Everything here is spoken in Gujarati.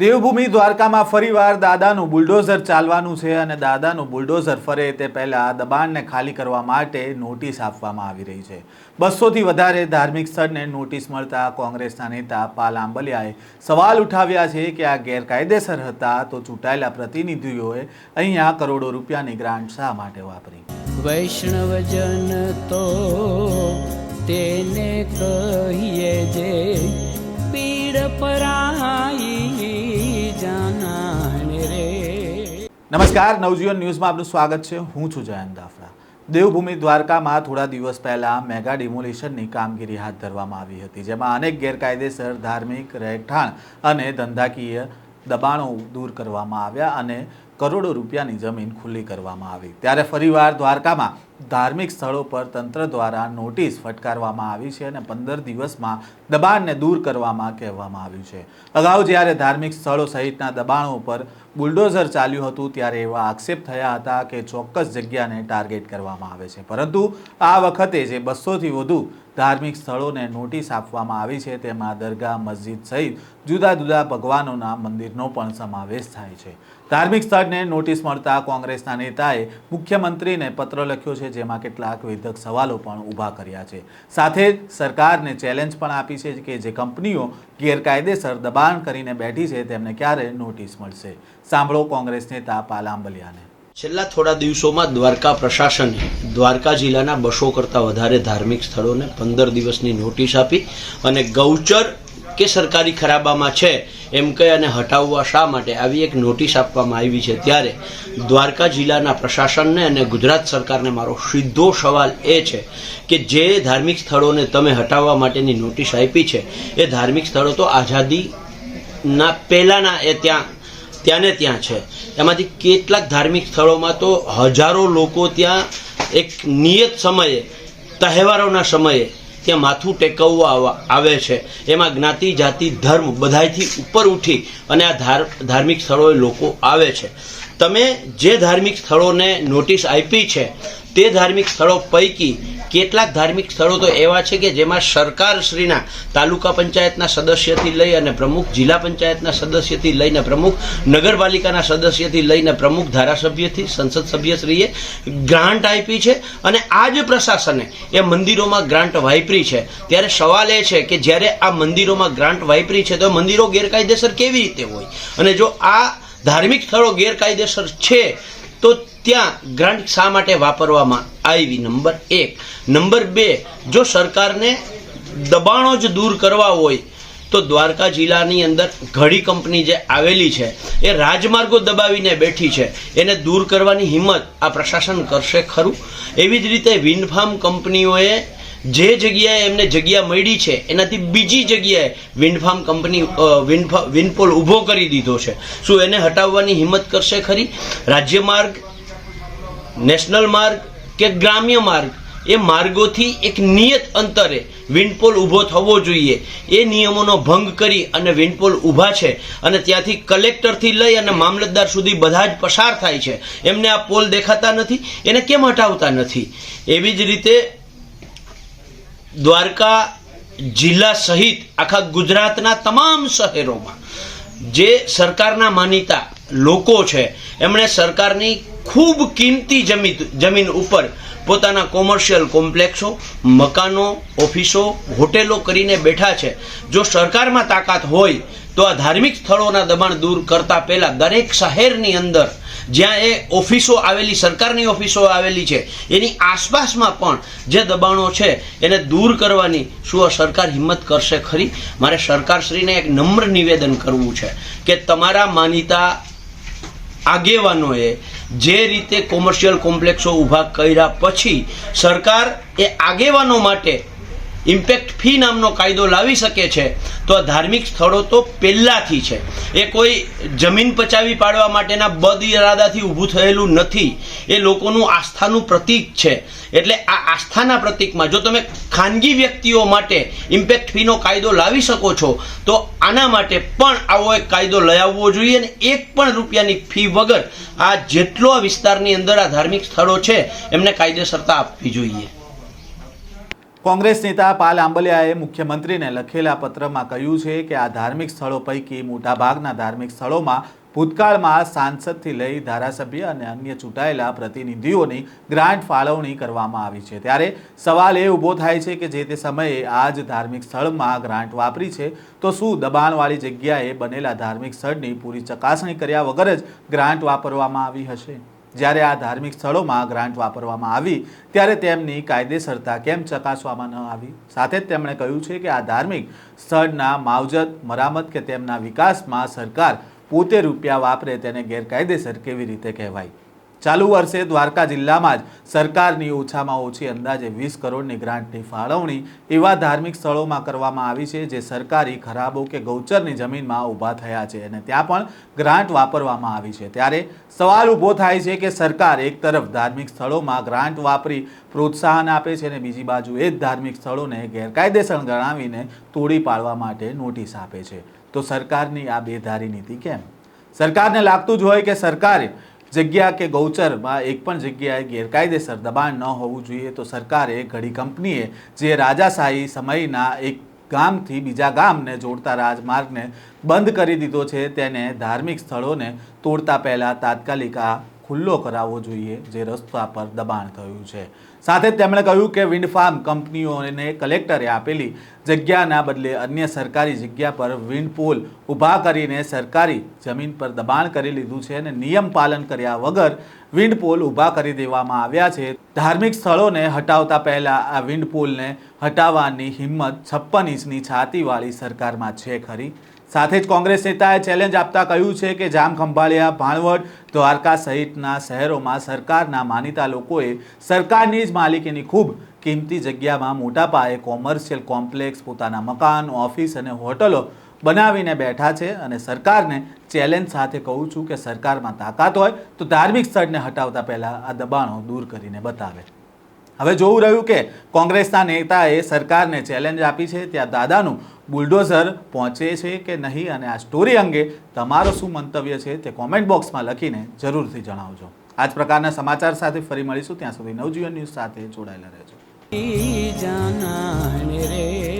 દેવભૂમિ દ્વારકામાં ફરીવાર દાદાનું બુલડોઝર ચાલવાનું છે અને દાદાનું બુલડોઝર ફરે તે પહેલાં દબાણને ખાલી કરવા માટે નોટિસ આપવામાં આવી રહી છે. બસોથી વધારે ધાર્મિક સ્થળને નોટિસ મળતા કોંગ્રેસના નેતા પાલ આંબલિયાએ સવાલ ઉઠાવ્યા છે કે આ ગેરકાયદેસર હતા તો ચૂંટાયેલા પ્રતિનિધિઓએ અહીંયા કરોડો રૂપિયાની ગ્રાન્ટ શા માટે વાપરી? વૈષ્ણવજન તો તેને કહીએ જે પીડ પરાઈ નમસ્કાર, નવજીવન ન્યૂઝમાં આપનું સ્વાગત છે. હું છું જયંત દાફડા. દેવભૂમિ દ્વારકામાં થોડા દિવસ પહેલા મેગા ડિમોલિશનની કામગીરી હાથ ધરવામાં આવી હતી, જેમાં અનેક ગેરકાયદેસર ધાર્મિક રહેઠાણ અને ધંધાકીય દબાણો દૂર કરવામાં આવ્યા અને કરોડો રૂપિયાની જમીન ખુલ્લી કરવામાં આવી. ત્યારે ફરીવાર દ્વારકામાં ધાર્મિક સ્થળો પર તંત્ર દ્વારા નોટિસ ફટકારવામાં આવી છે અને પંદર દિવસમાં દબાણને દૂર કરવામાં કહેવામાં આવ્યું છે. અગાઉ જ્યારે ધાર્મિક સ્થળો સહિતના દબાણો પર બુલડોઝર ચાલ્યું હતું, ત્યારે એવા આક્ષેપ થયા હતા કે ચોક્કસ જગ્યાને ટાર્ગેટ કરવામાં આવે છે. પરંતુ આ વખતે જે બસોથી વધુ ધાર્મિક સ્થળોને નોટિસ આપવામાં આવી છે. તેમાં દરગાહ, મસ્જિદ સહિત જુદા જુદા ભગવાનોના મંદિરનો પણ સમાવેશ થાય છે. ધાર્મિક સ્થળને નોટિસ મળતા કોંગ્રેસના નેતાએ મુખ્યમંત્રીને પત્ર લખ્યો છે, જેમાં કેટલાક વિધક સવાલો પણ ઊભા કર્યા છે. સાથે જ સરકારને ચેલેન્જ પણ આપી છે કે જે કંપનીઓ ગેરકાયદેસર દબાણ કરીને બેઠી છે, તેમને ક્યારે નોટિસ મળશે? સાંભળો કોંગ્રેસ નેતા પાલાંબલિયાને. છેલ્લા થોડા દિવસોમાં દ્વારકા પ્રશાસને દ્વારકા જિલ્લાના બસો કરતાં વધારે ધાર્મિક સ્થળોને પંદર દિવસની નોટિસ આપી અને ગૌચર કે સરકારી ખરાબામાં છે એમ કહી અને હટાવવા શા માટે આવી એક નોટિસ આપવામાં આવી છે ત્યારે દ્વારકા જિલ્લાના પ્રશાસનને અને ગુજરાત સરકારને મારો સીધો સવાલ એ છે કે જે ધાર્મિક સ્થળોને તમે હટાવવા માટેની નોટિસ આપી છે એ ધાર્મિક સ્થળો તો આઝાદીના પહેલાંના એ ત્યાં ત્યાં ને ત્યાં છે. એમાંથી કેટલાક ધાર્મિક સ્થળોમાં તો હજારો લોકો ત્યાં એક નિયત સમયે, તહેવારોના સમયે ત્યાં માથું ટેકવવા આવા- આવે છે. એમાં જ્ઞાતિ, જાતિ, ધર્મ બધાથી ઉપર ઉઠી અને આ ધાર, ધાર્મિક સ્થળોએ લોકો આવે છે. તમે જે ધાર્મિક સ્થળોને નોટિસ આપી છે, તે ધાર્મિક સ્થળો પૈકી કેટલાક ધાર્મિક સ્થળો તો એવા છે કે જેમાં સરકારશ્રીના તાલુકા પંચાયતના સદસ્યથી લઈ અને પ્રમુખ જિલ્લા પંચાયતના સદસ્યથી લઈને પ્રમુખ નગરપાલિકાના સદસ્યથી લઈને પ્રમુખ ધારાસભ્યથી સંસદ સભ્યશ્રીએ ગ્રાન્ટ આપી છે અને આ જ પ્રશાસને એ મંદિરોમાં ગ્રાન્ટ વાપરી છે. ત્યારે સવાલ એ છે કે જ્યારે આ મંદિરોમાં ગ્રાન્ટ વાપરી છે તો મંદિરો ગેરકાયદેસર કેવી રીતે હોય? અને જો આ ધાર્મિક સ્થળો ગેરકાયદેસર છે, તો ત્યાં ગ્રાન્ટ શા માટે વાપરવામાં આવી નંબર એક. નંબર બે, જો સરકારને દબાણો જ દૂર કરવા હોય, તો દ્વારકા જિલ્લાની અંદર ઘડી કંપની જે આવેલી છે, એ રાજમાર્ગો દબાવીને બેઠી છે. એને દૂર કરવાની હિંમત આ પ્રશાસન કરશે ખરું? એવી જ રીતે વિન્ડફાર્મ કંપનીઓએ જે જગ્યાએ એમને જગ્યા મળી છે, એનાથી બીજી જગ્યાએ વિન્ડફાર્મ કંપની વિન્ડપોલ ઊભો કરી દીધો છે. શું એને હટાવવાની હિંમત કરશે ખરી? રાજ્ય માર્ગ, નેશનલ માર્ગ કે ગ્રામ્ય માર્ગ. એ માર્ગોથી એક નિયત અંતરે વિન્ડપોલ ઊભો થવો જોઈએ. એ નિયમોનો ભંગ કરી અને વિન્ડપોલ ઊભા છે અને ત્યાંથી કલેક્ટરથી લઈ અને મામલતદાર સુધી બધા જ પસાર થાય છે. એમને આ પોલ દેખાતા નથી, એને કેમ હટાવતા નથી? એવી જ રીતે દ્વારકા જિલ્લા સહિત આખા ગુજરાતના તમામ શહેરોમાં જે સરકારના માનીતા લોકો છે, એમણે સરકારની ખૂબ કિંમતી જમીન જમીન ઉપર પોતાના કોમર્શિયલ કોમ્પ્લેક્સો, મકાનો, ઓફિસો, હોટેલો કરીને બેઠા છે. જો સરકારમાં તાકાત હોય, તો આ ધાર્મિક સ્થળોના દબાણ દૂર કરતા પહેલા દરેક શહેરની અંદર જ્યાં એ ઓફિસો આવેલી, સરકારની ઓફિસો આવેલી છે, એની આસપાસમાં પણ જે દબાણો છે, એને દૂર કરવાની શું આ સરકાર હિંમત કરશે ખરી? મારે સરકારશ્રીને એક નમ્ર નિવેદન કરવું છે કે તમારા માનીતા આગેવાનોએ જે રીતે કોમર્શિયલ કોમ્પ્લેક્સો ઊભા કર્યા પછી સરકાર એ આગેવાનો માટે ઇમ્પેક્ટ ફી નામનો કાયદો લાવી શકે છે. તો આ ધાર્મિક સ્થળો તો પહેલાંથી છે. એ કોઈ જમીન પચાવી પાડવા માટેના બદ ઇરાદાથી ઊભું થયેલું નથી. એ લોકોનું આસ્થાનું પ્રતીક છે. એટલે આ આસ્થાના પ્રતીકમાં જો તમે ખાનગી વ્યક્તિઓ માટે ઇમ્પેક્ટ ફીનો કાયદો લાવી શકો છો, તો આના માટે પણ આવો એક કાયદો લઈ આવવો જોઈએ અને એક પણ રૂપિયાની ફી વગર આ જેટલો વિસ્તારની અંદર આ ધાર્મિક સ્થળો છે, એમને કાયદેસરતા આપવી જોઈએ. કોંગ્રેસ નેતા પાલ આંબલિયાએ મુખ્યમંત્રીને લખેલા પત્રમાં કહ્યું છે કે આ ધાર્મિક સ્થળો પૈકી મોટાભાગના ધાર્મિક સ્થળોમાં ભૂતકાળમાં સાંસદથી લઈ ધારાસભ્ય અને અન્ય ચૂંટાયેલા પ્રતિનિધિઓની ગ્રાન્ટ ફાળવણી કરવામાં આવી છે. ત્યારે સવાલ એ ઊભો થાય છે કે જે તે સમયે આ જ ધાર્મિક સ્થળમાં ગ્રાન્ટ વાપરી છે, તો શું દબાણવાળી જગ્યાએ બનેલા ધાર્મિક સ્થળની પૂરી ચકાસણી કર્યા વગર જ ગ્રાન્ટ વાપરવામાં આવી હશે? જ્યારે આ ધાર્મિક સ્થળોમાં ગ્રાન્ટ વાપરવામાં આવી, ત્યારે તેમની કાયદેસરતા કેમ ચકાસવામાં ન આવી? સાથે જ તેમણે કહ્યું છે કે આ ધાર્મિક સ્થળના માવજત, મરામત કે તેમના વિકાસમાં સરકાર પોતે રૂપિયા વાપરે તેને ગેરકાયદેસર કેવી રીતે કહેવાય? ચાલુ વર્ષે દ્વારકા જિલ્લામાં જ સરકારની ઓછામાં ઓછી અંદાજે વીસ કરોડની ગ્રાન્ટની ફાળવણી એવા ધાર્મિક સ્થળોમાં કરવામાં આવી છે જે સરકારી ખરાબો કે ગૌચરની જમીનમાં ઊભા થયા છે અને ત્યાં પણ ગ્રાન્ટ વાપરવામાં આવી છે. ત્યારે સવાલ ઊભો થાય છે કે સરકાર એક તરફ ધાર્મિક સ્થળોમાં ગ્રાન્ટ વાપરી પ્રોત્સાહન આપે છે અને બીજી બાજુ એ જ ધાર્મિક સ્થળોને ગેરકાયદેસર ગણાવીને તોડી પાડવા માટે નોટિસ આપે છે. તો સરકારની આ બેધારી નીતિ કેમ? સરકારને લાગતું જ હોય કે સરકારે જગ્યા કે ગૌચરમાં એક પણ જગ્યાએ ગેરકાયદેસર દબાણ ન હોવું જોઈએ તો સરકારે ઘડી કંપનીએ જે રાજાશાહી સમયના એક ગામથી બીજા ગામને જોડતા રાજમાર્ગને બંધ કરી દીધો છે તેને ધાર્મિક સ્થળોને તોડતા પહેલાં તાત્કાલિક આ ખુલ્લો કરાવવો જોઈએ જે રસ્તા પર દબાણ થયું છે. સાથે તેમણે કહ્યું કે વિન્ડ ફાર્મ કંપનીઓને કલેક્ટરે આપેલી જગ્યાના બદલે અન્ય સરકારી જગ્યા પર વિન્ડ પોલ ઊભા કરીને સરકારી જમીન પર દબાણ કરી લીધું છે અને નિયમ પાલન કર્યા વગર વિન્ડ પોલ ઊભા કરી દેવામાં આવ્યા છે. ધાર્મિક સ્થળોને હટાવતા પહેલા આ વિન્ડ પોલને હટાવવાની હિંમત છપ્પન ઇંચની છાતીવાળી સરકારમાં છે ખરી. સાથે જ કોંગ્રેસ નેતાએ ચેલેન્જ આપતા કહ્યું છે કે જામ ખંભાળિયા, ભાણવડ, દ્વારકા સહિતના શહેરોમાં સરકારના માનીતા લોકોએ સરકારની જ માલિકીની ખૂબ કિંમતી જગ્યામાં મોટા પાયે કોમર્શિયલ કોમ્પ્લેક્સ પોતાના મકાન ઓફિસ અને હોટલો બનાવીને બેઠા છે અને સરકારને ચેલેન્જ સાથે કહું છું કે સરકારમાં તાકાત હોય તો ધાર્મિક સ્થળને હટાવતા પહેલાં આ દબાણો દૂર કરીને બતાવે. હવે જોવું રહ્યું કે કોંગ્રેસના નેતાએ સરકારને ચેલેન્જ આપી છે, ત્યાં દાદાનું બુલડોઝર પહોંચે છે કે નહીં અને આ સ્ટોરી અંગે તમારો શું મંતવ્ય છે તે કોમેન્ટ બોક્સમાં લખીને જરૂરથી જણાવજો. આ જ પ્રકારના સમાચાર સાથે ફરી મળીશું. ત્યાં સુધી નવજીવન ન્યૂઝ સાથે જોડાયેલા રહેજો. જાના રે.